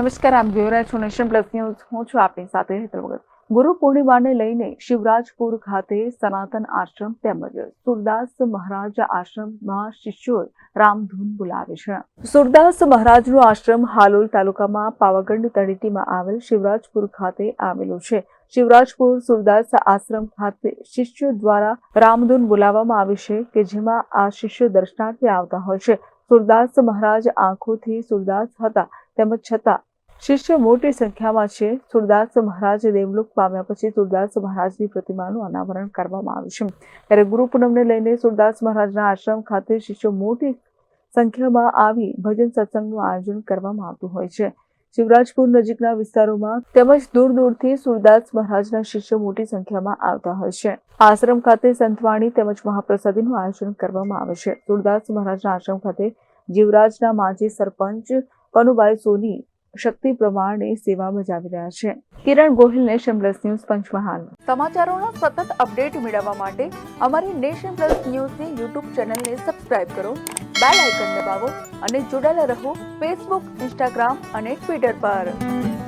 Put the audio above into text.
નમસ્કાર આપ જોઈ રહ્યા છો નેશન પ્લસ ન્યૂઝ. હું છું આપની સાથે હેતલ વગર ગુરુ પૂર્ણિમાને લઈને શિવરાજપુર ખાતે સનાતન આશ્રમ તેમજ સુરદાસ મહારાજ આશ્રમમાં શિષ્યોએ રામધૂન બોલાવે છે. સુરદાસ મહારાજનો આશ્રમ હાલોલ તાલુકામાં પાવાગઢ તળેટીમાં આવેલ શિવરાજપુર ખાતે આવેલું છે. શિવરાજપુર સુરદાસ આશ્રમ ખાતે શિષ્યો દ્વારા રામધૂન બોલાવવામાં આવે છે કે જેમાં આ શિષ્યો દર્શનાર્થે આવતા હોય છે. સુરદાસ મહારાજ આંખોથી સુરદાસ હતા, તેમજ છતાં શિષ્ય મોટી સંખ્યામાં છે. સુરદાસ મહારાજ દેવલોક પામ્યા પછી સુરદાસ મહારાજની પ્રતિમાનું અનાવરણ કરવામાં આવ્યું છે. ત્યારે ગુરુ પૂનમને લઈને સુરદાસ મહારાજના આશ્રમ ખાતે શિષ્યો મોટી સંખ્યામાં આવી ભજન સત્સંગનું આયોજન કરવામાં આવતું હોય છે. શિવરાજપુર નજીકના વિસ્તારોમાં તેમજ દૂર દૂરથી સુરદાસ મહારાજના શિષ્યો મોટી સંખ્યામાં આવતા હોય છે. આશ્રમ ખાતે સંતવાણી તેમજ મહાપ્રસાદીનું આયોજન કરવામાં આવે છે. સુરદાસ મહારાજના આશ્રમ ખાતે જીવરાજના માજી સરપંચ કનુભાઈ સોની શક્તિ પ્રમાણે સેવા બજાવી રહ્યા છે. Kiran Gohil nation plus news Panchmahal સમાચારોના સતત અપડેટ મેળવવા માટે અમારી નેશન પ્લસ ન્યૂઝની યુટ્યુબ ચેનલને સબસ્ક્રાઇબ કરો, બેલ આઇકન દબાવો અને જોડાયેલા રહો ફેસબુક ઇન્સ્ટાગ્રામ અને ટ્વિટર પર.